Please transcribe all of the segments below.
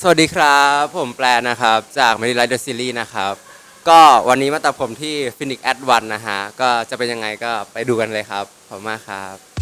สวัสดีครับ ผมแปลนะครับ จากม e ดิไลท์เดอะซีรีส์นะครับ ก็วันนี้มาตัดผมที่ฟินิกแอดวันนะฮะ ก็จะเป็นยังไงก็ไปดูกันเลยครับ ขอบคุณมากครับ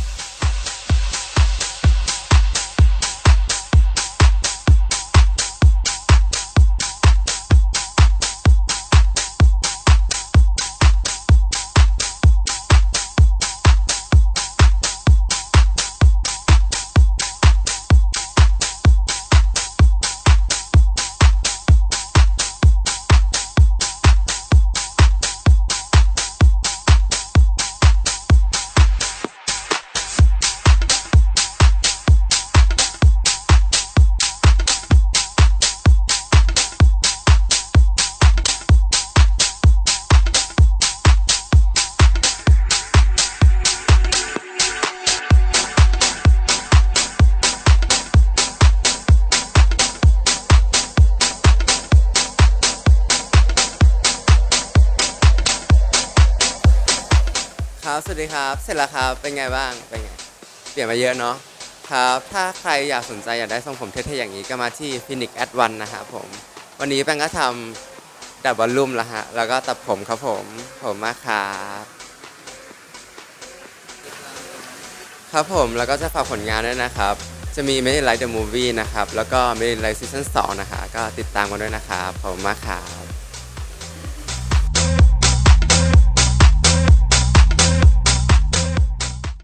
ครับ สวัสดีครับ เสร็จแล้วครับ เป็นไงบ้าง เป็นไง เปลี่ยนมาเยอะเนาะ ครับ ถ้าใครอยากสนใจอยากได้ทรงผมเท่ๆอย่างนี้ก็มาที่ Phoenix at One นะครับผม วันนี้แป้งก็ทำดับบอลลุ่มแล้วฮะ แล้วก็ตัดผมครับผม ผมมากครับ ครับผม แล้วก็จะฝากผลงานด้วยนะครับ จะมี m e d i l i g h t The Movie นะครับ แล้วก็ m e d i l i g h t Season 2 นะคะ ก็ติดตามกันด้วยนะครับ ผมมากครับ